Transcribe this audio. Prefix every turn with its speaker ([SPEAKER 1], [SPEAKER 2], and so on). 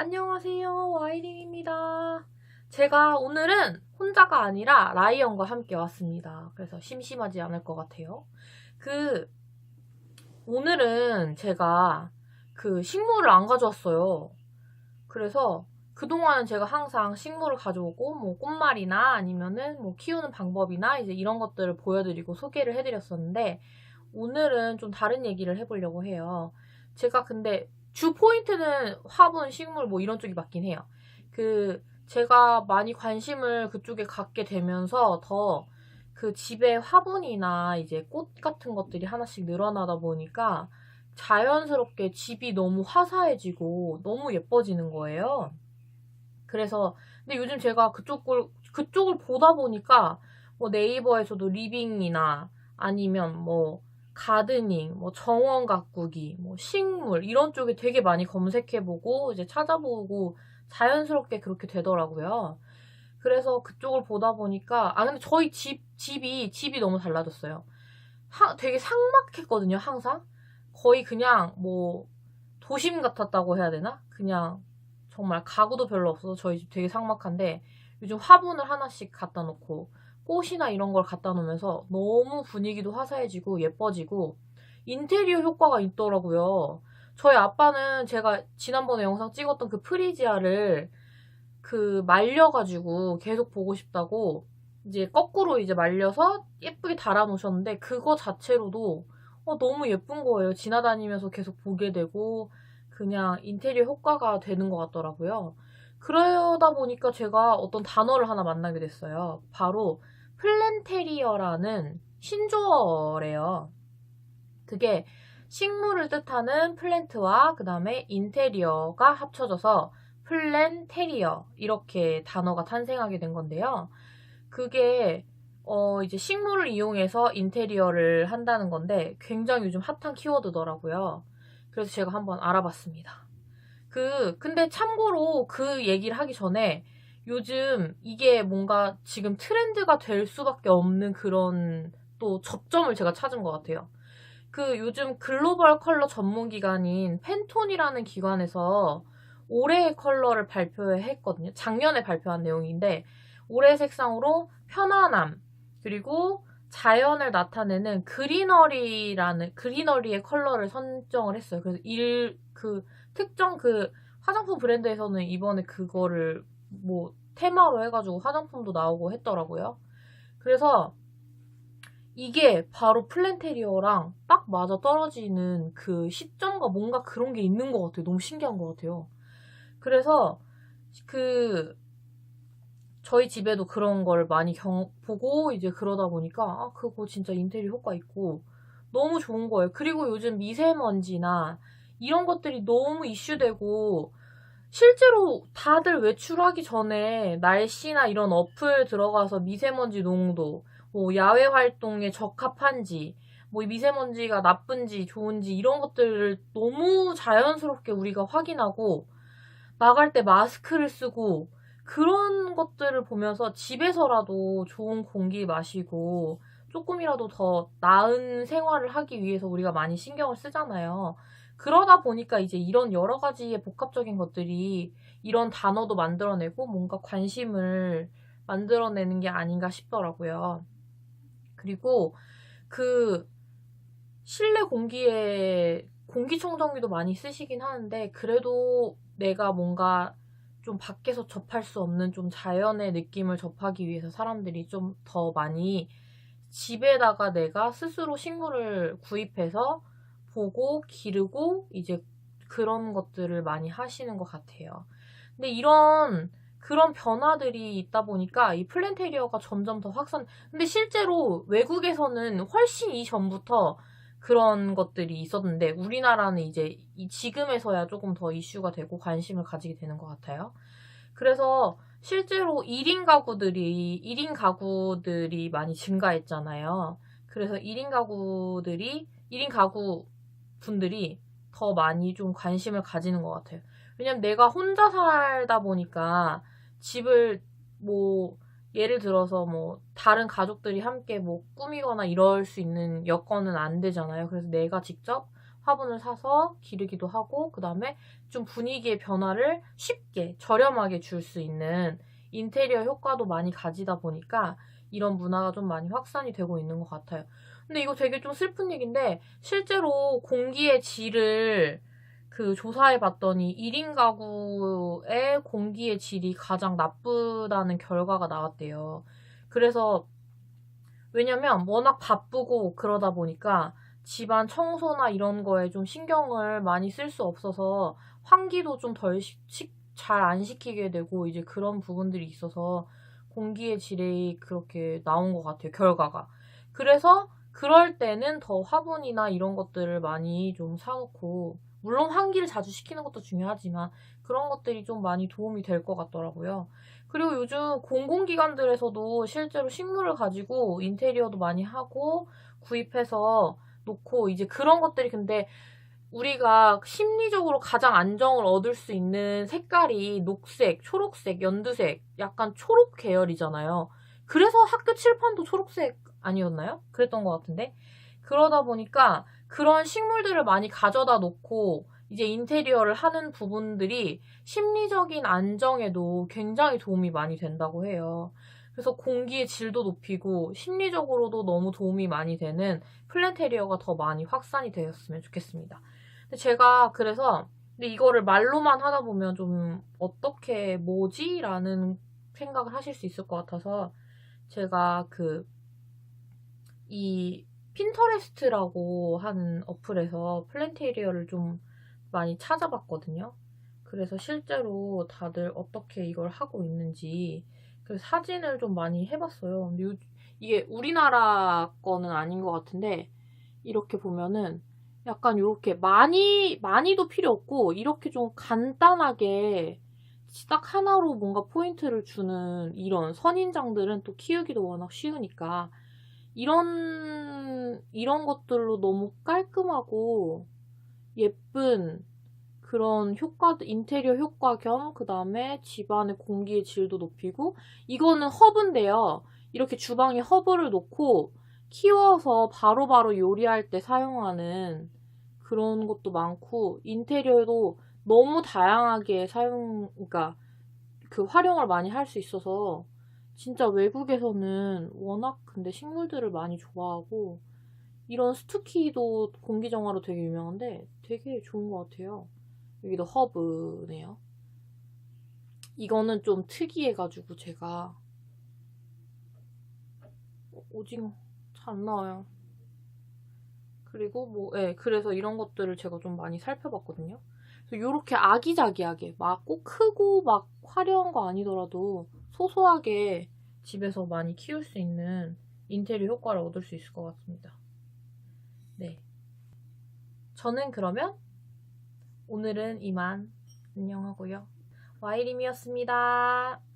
[SPEAKER 1] 안녕하세요. 와이링입니다. 제가 오늘은 혼자가 아니라 라이언과 함께 왔습니다. 그래서 심심하지 않을 것 같아요. 그, 오늘은 제가 그 식물을 안 가져왔어요. 그래서 그동안은 제가 항상 식물을 가져오고, 뭐 꽃말이나 아니면은 뭐 키우는 방법이나 이제 이런 것들을 보여드리고 소개를 해드렸었는데, 오늘은 좀 다른 얘기를 해보려고 해요. 제가 근데 주 포인트는 화분, 식물 뭐 이런 쪽이 맞긴 해요. 그 제가 많이 관심을 그쪽에 갖게 되면서 더 그 집에 화분이나 이제 꽃 같은 것들이 하나씩 늘어나다 보니까 자연스럽게 집이 너무 화사해지고 너무 예뻐지는 거예요. 그래서 근데 요즘 제가 그쪽을 그쪽을 보다 보니까 뭐 네이버에서도 리빙이나 아니면 뭐 가드닝, 뭐 정원 가꾸기, 뭐 식물 이런 쪽에 되게 많이 검색해보고 이제 찾아보고 자연스럽게 그렇게 되더라고요. 그래서 그쪽을 보다 보니까 아 근데 저희 집 집이 집이 너무 달라졌어요. 하, 되게 삭막했거든요, 항상. 거의 그냥 뭐 도심 같았다고 해야 되나? 그냥 정말 가구도 별로 없어서 저희 집 되게 삭막한데 요즘 화분을 하나씩 갖다 놓고 꽃이나 이런 걸 갖다 놓으면서 너무 분위기도 화사해지고 예뻐지고 인테리어 효과가 있더라고요. 저희 아빠는 제가 지난번에 영상 찍었던 그 프리지아를 그 말려가지고 계속 보고 싶다고 이제 거꾸로 이제 말려서 예쁘게 달아 놓으셨는데 그거 자체로도 어, 너무 예쁜 거예요. 지나다니면서 계속 보게 되고 그냥 인테리어 효과가 되는 것 같더라고요. 그러다 보니까 제가 어떤 단어를 하나 만나게 됐어요. 바로 플랜테리어라는 신조어래요. 그게 식물을 뜻하는 플랜트와 그 다음에 인테리어가 합쳐져서 플랜테리어 이렇게 단어가 탄생하게 된 건데요. 그게 어 이제 식물을 이용해서 인테리어를 한다는 건데 굉장히 요즘 핫한 키워드더라고요. 그래서 제가 한번 알아봤습니다. 그 근데 참고로 그 얘기를 하기 전에 요즘 이게 뭔가 지금 트렌드가 될 수밖에 없는 그런 또 접점을 제가 찾은 것 같아요. 그 요즘 글로벌 컬러 전문 기관인 팬톤이라는 기관에서 올해의 컬러를 발표했거든요. 작년에 발표한 내용인데 올해 색상으로 편안함 그리고 자연을 나타내는 그리너리라는 그리너리의 컬러를 선정을 했어요. 그래서 일 그 특정 그 화장품 브랜드에서는 이번에 그거를 뭐 테마로 해가지고 화장품도 나오고 했더라고요. 그래서 이게 바로 플랜테리어랑 딱 맞아 떨어지는 그 시점과 뭔가 그런 게 있는 것 같아요. 너무 신기한 것 같아요. 그래서 그 저희 집에도 그런 걸 많이 경, 보고 이제 그러다 보니까 아 그거 진짜 인테리어 효과 있고 너무 좋은 거예요. 그리고 요즘 미세먼지나 이런 것들이 너무 이슈되고 실제로 다들 외출하기 전에 날씨나 이런 어플 들어가서 미세먼지 농도, 뭐 야외 활동에 적합한지, 뭐 미세먼지가 나쁜지 좋은지 이런 것들을 너무 자연스럽게 우리가 확인하고 나갈 때 마스크를 쓰고 그런 것들을 보면서 집에서라도 좋은 공기 마시고 조금이라도 더 나은 생활을 하기 위해서 우리가 많이 신경을 쓰잖아요. 그러다 보니까 이제 이런 여러 가지의 복합적인 것들이 이런 단어도 만들어내고 뭔가 관심을 만들어내는 게 아닌가 싶더라고요. 그리고 그 실내 공기에 공기청정기도 많이 쓰시긴 하는데 그래도 내가 뭔가 좀 밖에서 접할 수 없는 좀 자연의 느낌을 접하기 위해서 사람들이 좀 더 많이 집에다가 내가 스스로 식물을 구입해서 보고 기르고 이제 그런 것들을 많이 하시는 것 같아요. 근데 이런 그런 변화들이 있다 보니까 이 플랜테리어가 점점 더 확산. 근데 실제로 외국에서는 훨씬 이전부터 그런 것들이 있었는데 우리나라는 이제 지금에서야 조금 더 이슈가 되고 관심을 가지게 되는 것 같아요. 그래서 실제로 1인 가구들이 1인 가구들이 많이 증가했잖아요. 그래서 1인 가구들이 1인 가구 분들이 더 많이 좀 관심을 가지는 것 같아요. 왜냐면 내가 혼자 살다 보니까 집을 뭐 예를 들어서 뭐 다른 가족들이 함께 뭐 꾸미거나 이럴 수 있는 여건은 안 되잖아요. 그래서 내가 직접 화분을 사서 기르기도 하고 그 다음에 좀 분위기의 변화를 쉽게 저렴하게 줄 수 있는 인테리어 효과도 많이 가지다 보니까 이런 문화가 좀 많이 확산이 되고 있는 것 같아요. 근데 이거 되게 좀 슬픈 얘기인데 실제로 공기의 질을 그 조사해 봤더니 1인 가구의 공기의 질이 가장 나쁘다는 결과가 나왔대요. 그래서 왜냐면 워낙 바쁘고 그러다 보니까 집안 청소나 이런 거에 좀 신경을 많이 쓸 수 없어서 환기도 좀 덜 잘 안 시키게 되고 이제 그런 부분들이 있어서 공기의 질이 그렇게 나온 것 같아요, 결과가. 그래서 그럴 때는 더 화분이나 이런 것들을 많이 좀 사놓고 물론 환기를 자주 시키는 것도 중요하지만 그런 것들이 좀 많이 도움이 될 것 같더라고요. 그리고 요즘 공공기관들에서도 실제로 식물을 가지고 인테리어도 많이 하고 구입해서 놓고 이제 그런 것들이 근데 우리가 심리적으로 가장 안정을 얻을 수 있는 색깔이 녹색, 초록색, 연두색, 약간 초록 계열이잖아요. 그래서 학교 칠판도 초록색 아니었나요? 그랬던 것 같은데. 그러다 보니까 그런 식물들을 많이 가져다 놓고 이제 인테리어를 하는 부분들이 심리적인 안정에도 굉장히 도움이 많이 된다고 해요. 그래서 공기의 질도 높이고 심리적으로도 너무 도움이 많이 되는 플랜테리어가 더 많이 확산이 되었으면 좋겠습니다. 근데 제가 그래서 근데 이거를 말로만 하다 보면 좀 어떻게 뭐지? 라는 생각을 하실 수 있을 것 같아서 제가 그 이 핀터레스트라고 하는 어플에서 플랜테리어를 좀 많이 찾아봤거든요. 그래서 실제로 다들 어떻게 이걸 하고 있는지 그 사진을 좀 많이 해봤어요. 이게 우리나라 거는 아닌 것 같은데 이렇게 보면은 약간 이렇게 많이 많이도 필요 없고 이렇게 좀 간단하게 딱 하나로 뭔가 포인트를 주는 이런 선인장들은 또 키우기도 워낙 쉬우니까 이런 이런 것들로 너무 깔끔하고 예쁜 그런 효과 인테리어 효과 겸 그 다음에 집안의 공기의 질도 높이고 이거는 허브인데요. 이렇게 주방에 허브를 놓고 키워서 바로바로 바로 요리할 때 사용하는 그런 것도 많고 인테리어도 너무 다양하게 사용 그러니까 그 활용을 많이 할 수 있어서 진짜 외국에서는 워낙 근데 식물들을 많이 좋아하고 이런 스투키도 공기정화로 되게 유명한데 되게 좋은 것 같아요. 여기도 허브네요. 이거는 좀 특이해가지고 제가 오징어 잘 안 나와요. 그리고 뭐, 예, 네, 그래서 이런 것들을 제가 좀 많이 살펴봤거든요. 이렇게 아기자기하게 막 꼭 크고 막 화려한 거 아니더라도 소소하게 집에서 많이 키울 수 있는 인테리어 효과를 얻을 수 있을 것 같습니다. 네. 저는 그러면 오늘은 이만 안녕하고요. 와이림이었습니다.